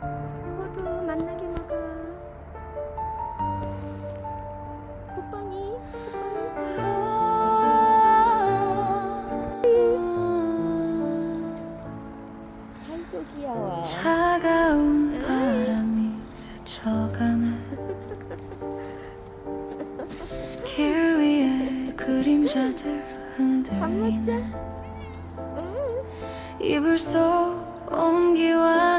호두 만나게 먹어. 호빵이. 아이고 귀여워. 차가운 바람이 스쳐가네 길 위에 그림자들 흔들리네 이불 속 온기와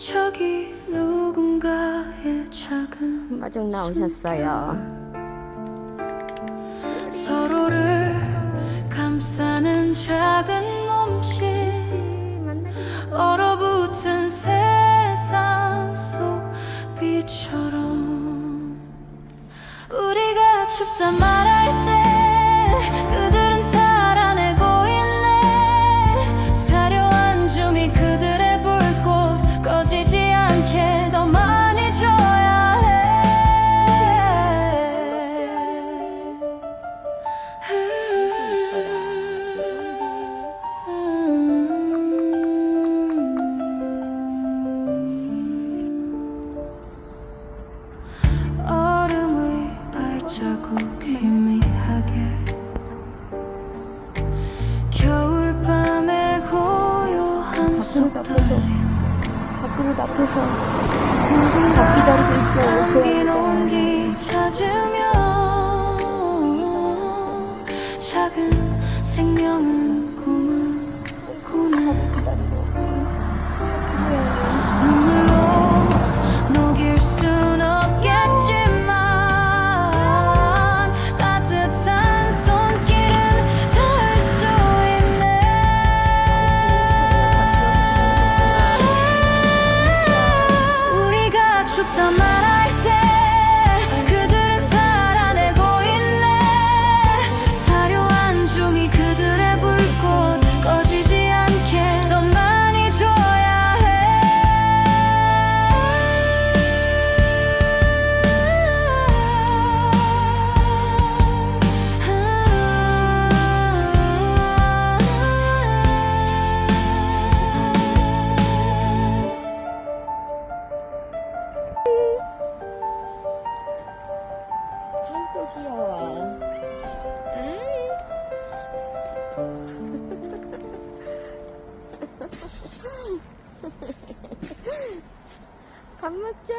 저기 누군가의 작은 마중 나오셨어요. 서로를 감싸는 작은 몸짓 얼어붙은 세상 속 빛처럼 우리가 춥다 말할 때 희미하게 겨울밤의 고요함 속 밖으로 나가서. 밥 기다리고 있어요. 온기 찾으며 작은 생명은 우 귀여워. 밥 먹자.